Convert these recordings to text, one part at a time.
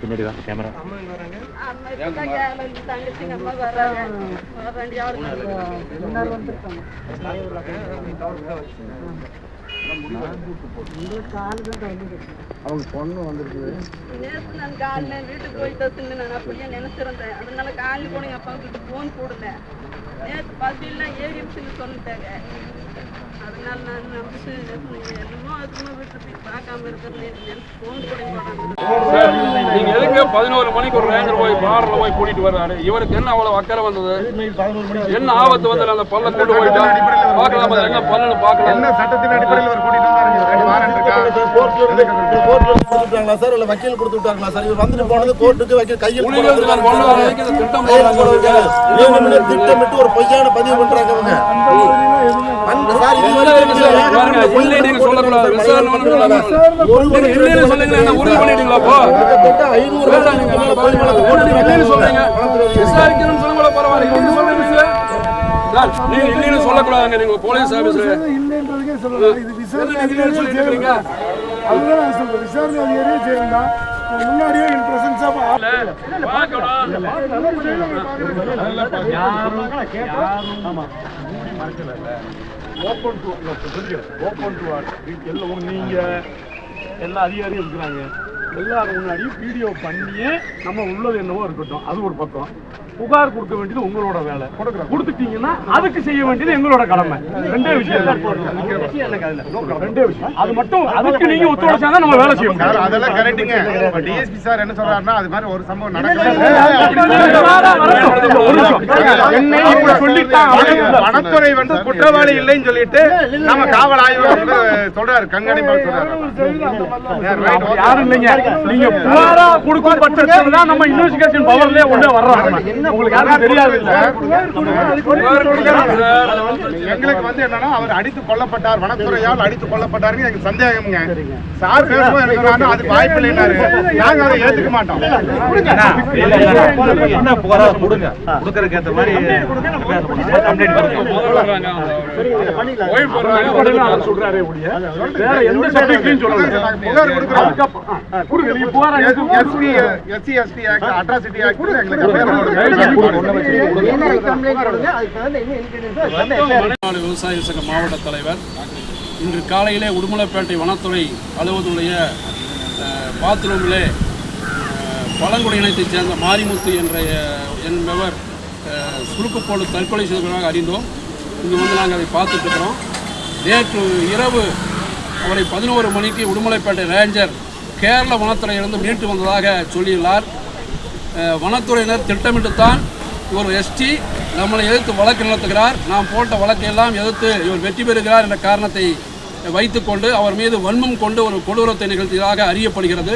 பின்னாடி தான் கேமரா தங்கச்சிங்க அம்மா வர்றாங்க அவங்க பொண்ணு வந்திருக்குது நேற்று நான் காலையில் வீட்டுக்கு போயிட்டு நான் அப்படியே நினைச்சிருந்தேன். அதனால காலையில் போனீங்க அப்பா வீட்டுக்கு ஃபோன் போடல. நேற்று பசிலாம் ஏறிடுச்சுன்னு சொல்லிட்டாங்க. அதனால நான் நம்பிச்சு என்னமோ அதுக்குமே வீட்டு பார்க்காம ஃபோன் கூட எதுக்கு பதினோரு மணிக்கு ஒரு ரேஞ்சர் போய் பார்ல போய் கூட்டிட்டு வர்றாரு? இவருக்கு என்ன அவ்வளவு அக்கறை வந்தது? என்ன ஆபத்து வந்தது? அந்த பல்ல கொண்டு போயிட்டா? பார்க்கலாம் எங்க பார்க்கலாம். என்ன சட்டத்தின் அடிப்படையில் ஒரு கூட்டிட்டு வந்தாருங்க ரெண்டு வாரண்ட் கோர்ட்ல கொடுத்துட்டாங்களா சார்? இல்ல வக்கீல் கொடுத்து விட்டாங்களா சார்? இவர் வந்துட்டு போனது கோர்ட்டுக்கு வக்கீல் கையில் திட்டமிட்டு ஒரு பொய்யான பதிவு பண்றாங்க அவங்க சொல்லக்கூடாதுங்க நீங்க போலீஸ் ஆபீஸ்ல இல்லைன்றதுக்கே சொல்லல இது விசாரணை அதுதான் நான் சொல்றேன் விசாரணை அதிகாரியே செய்யறதா முன்னாடியே என் பிரசன்ஸா off open to open to எல்லாம் நீங்க எல்லா அதிகாரியும் இருக்கிறாங்க எல்லாரும் முன்னாடியும் வீடியோ பண்ணியே நம்ம உள்ளது என்னவோ இருக்கட்டும் அது ஒரு பக்கம் புகார் கொடுக்க வேண்டியது உங்களோட வேலை கொடுத்துட்டீங்கன்னா அதுக்கு செய்ய வேண்டியது எங்களோட கடமை ரெண்டே விஷயம். ரெண்டே விஷயம் அது மட்டும் அதுக்கு நீங்க ஒத்துழைச்சா நம்ம வேலை செய்ய முடியும் அதெல்லாம் கரெக்டுங்க டிஎஸ்பி சார் என்ன சொல்றாருன்னா அது மாதிரி ஒரு சம்பவம் வனத்துறை வந்து குற்றவாளி இல்லைன்னு சொல்லிட்டு நம்ம காவல் ஆய்வு வந்து சொல்றாரு கண்காணிப்பாக சொல்றாரு யாரும் இல்லைங்க நீங்க புகாரா கொடுக்கும் பட்சத்துல தான் நம்ம இன்வெஸ்டிகேஷன் பவர்லயே உள்ள வர்றோம். உங்களுக்கு யாரும் தெரியாது. எங்களுக்கு வந்து என்னன்னா அவர் அடித்து கொல்லப்பட்டார் வனத்துறையால் அடித்து கொல்லப்பட்டாருன்னு எனக்கு சந்தேகம்ங்க. சார் பேசும்போது எனக்கு அதுக்கு வாய்ப்பு இல்லைன்னாரு நாங்க அதை ஏத்துக்க மாட்டோம். என்ன புகாரா கொடுங்க. கொடுக்கறதுக்கு ஏத்த மாதிரி கம்ப்ளைண்ட் பண்ணுங்க. சொல்றாரே வேற எந்த சப்ஜெக்ட்லயும் சொல்லல புகார் கொடுக்குறோம். விவசாய சங்க மாவட்ட தலைவர். இன்று காலையிலே உடுமலைப்பேட்டை வனத்துறை அலுவலருடைய அஹ், பாத்ரூமிலே அஹ், பழங்குடியினத்தைச் சேர்ந்த மாரிமுத்து என்ற என்பவர் சுருக்கு போட்டு தற்கொலை செய்ததாக அறிந்தோம். இங்கு வந்து நாங்கள் அதை பார்த்துட்டு இருக்கிறோம். நேற்று இரவு அவரை பதினோரு மணிக்கு உடுமலைப்பேட்டை ரேஞ்சர் கேரள வனத்துறையிலிருந்து மீட்டு வந்ததாக சொல்லியுள்ளார். வனத்துறையினர் திட்டமிட்டுத்தான் இவர் எஸ்டி நம்மளை எதிர்த்து வழக்கு நடத்துகிறார். நாம் போட்ட வழக்கையெல்லாம் எதிர்த்து இவர் வெற்றி பெறுகிறார் என்ற காரணத்தை வைத்துக்கொண்டு அவர் மீது வன்மம் கொண்டு ஒரு கொடூரத்தை நிகழ்த்தியதாக அறியப்படுகிறது.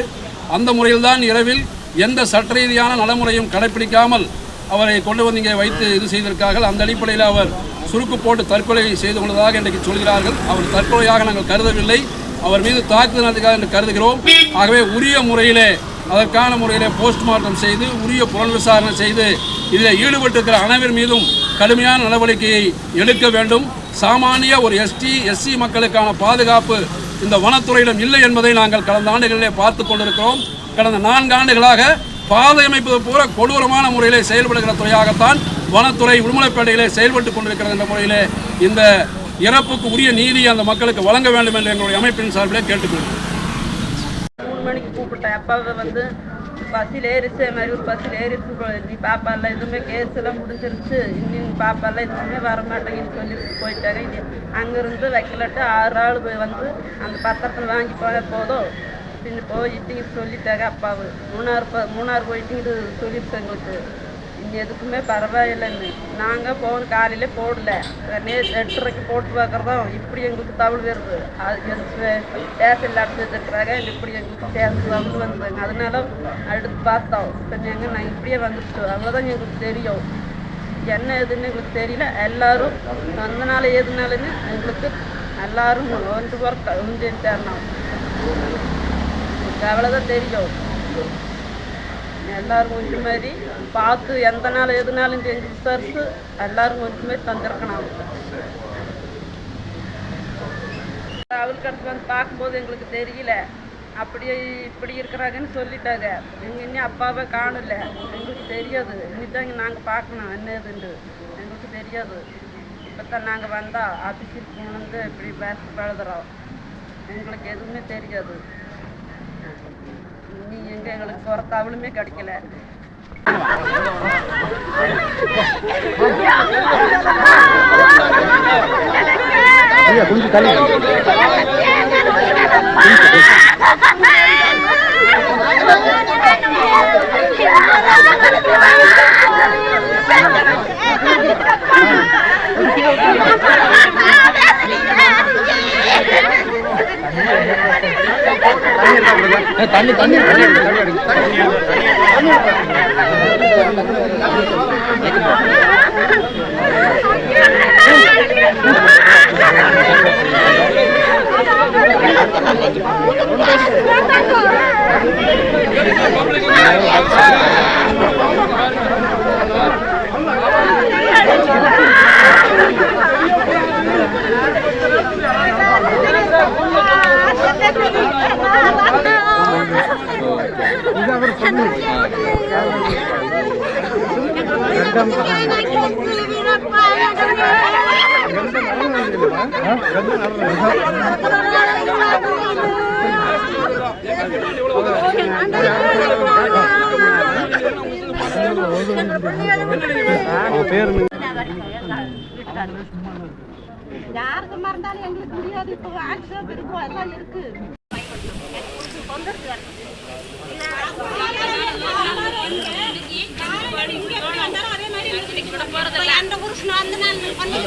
அந்த முறையில்தான் இரவில் எந்த சட்ட ரீதியான நடைமுறையும் கடைப்பிடிக்காமல் அவரை கொண்டு வந்து இங்கே வைத்து இது செய்திருக்கார்கள் அந்த அடிப்படையில் அவர் சுருக்கு போட்டு தற்கொலை செய்து கொண்டதாக இன்றைக்கு சொல்கிறார்கள். அவர் தற்கொலையாக நாங்கள் கருதவில்லை. அவர் மீது தாக்குதல் நடத்துகிறார் என்று கருதுகிறோம். ஆகவே உரிய முறையிலே அதற்கான முறையிலே போஸ்ட்மார்ட்டம் செய்து உரிய புலன் விசாரணை செய்து இதில் ஈடுபட்டிருக்கிற அனைவர் மீதும் கடுமையான நடவடிக்கையை எடுக்க வேண்டும். சாமானிய ஒரு எஸ்டி எஸ்சி மக்களுக்கான பாதுகாப்பு இந்த வனத்துறையிடம் இல்லை என்பதை நாங்கள் கடந்த ஆண்டுகளிலே பார்த்து கொண்டிருக்கிறோம். கடந்த நான்கு ஆண்டுகளாக பாதை அமைப்பது போல கொடூரமான முறையிலே செயல்படுகிற துறையாகத்தான் வனத்துறை உடுமலைப்பேட்டையிலே செயல்பட்டு கொண்டிருக்கிறது என்ற முறையிலே இந்த இறப்புக்கு உரிய நீதி அந்த மக்களுக்கு வழங்க வேண்டும் என்று எங்களுடைய அமைப்பின் சார்பில் கேட்டுக்கொள்கிறோம். மூணு மணிக்கு கூப்பிட்டேன். அப்பாவை வந்து பஸ்ஸில் ஏறிச்சு மாதிரி ஒரு பஸ்ஸில் ஏறிச்சு போ- நீ இல்லை எதுவுமே கேஸ் எல்லாம் முடிஞ்சிருச்சு. இன்னும் பாப்பால எதுவுமே வரமாட்டேங்குன்னு சொல்லி போயிட்டாங்க இனி அங்கேருந்து வைக்கலட்டு ஆறு ஆள் போய் வந்து அந்த பத்திரத்தில் வாங்கி போக போதும். பின்னு போயிட்டு சொல்லிட்டாங்க அப்பாவு. மூணாறு ப மூணாறு போயிட்டு இது சொல்லிட்டு எங்களுக்கு. எதுக்குமே பரவாயில்லைன்னு நாங்கள் போன காலையில் போடல. நே எட்டரைக்கு போட்டு பார்க்குறதும் இப்படி எங்களுக்கு தமிழ் வருது. அது எங்களுக்கு ஸ்டேஷனில் அடிச்சுட்டுருக்குறாங்க இப்படி எங்களுக்கு ஸ்டேஷன் தமிழ் வந்ததுங்க. அதனால அடுத்து பார்த்தோம். சரி எங்க நான் இப்படியே வந்துச்சு அவ்வளோதான் எங்களுக்கு தெரியும். என்ன ஏதுன்னு எங்களுக்கு தெரியல. எல்லாரும் வந்தனால எதுனாலுன்னு எங்களுக்கு எல்லாரும் ஒன்று ஒர்க் ஒன்று தரணும் எங்களுக்கு அவ்வளோதான் தெரியும். எல்லாரும் கொஞ்சம் மாதிரி பார்த்து எந்த நாள் எதுனாலும் செஞ்சு விசாரிச்சு எல்லாரும் கொஞ்சம் மாதிரி தந்திருக்கணும். அவளுக்கு அடுத்து வந்து பார்க்கும்போது எங்களுக்கு தெரியல. அப்படியே இப்படி இருக்கிறாங்கன்னு சொல்லிட்டாங்க. எங்கள் இன்னும் அப்பாவை காணல. எங்களுக்கு தெரியாது. இனிதாங்க நாங்கள் பார்க்கணும் என்னதுண்டு எங்களுக்கு தெரியாது. இப்போ தான் நாங்கள் வந்தால் ஆஃபீஸுக்கு போனது இப்படி பேச பழுதுறோம் எங்களுக்கு எதுவுமே தெரியாது. எங்க எங்களுக்கு புறத்து அவளுமே கிடைக்கல தண்ணி தண்ணி தண்ணி யாருக்கு மறந்தாலும் எங்களுக்கு முடியாது இப்போ ஆக்சிடென்ட் இருக்கும் எல்லாம் இருக்கு அந்த புருஷன் வந்து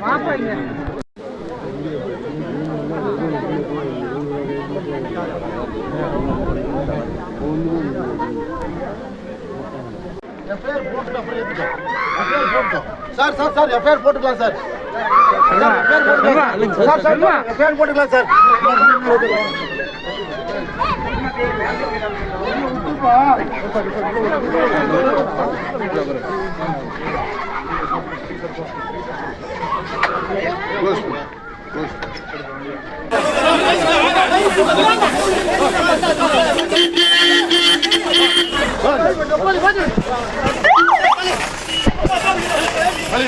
நான் பண்ணிட்டு எஃப்ஐஆர் போட்டுட்டு அப்புறம் ஏத்துட்டோம் FIR sir sir sir FIR போட்டுக்கலாம் சார். சார் எஃப்ஐஆர் போட்டுக்கலாம். சார் ஆ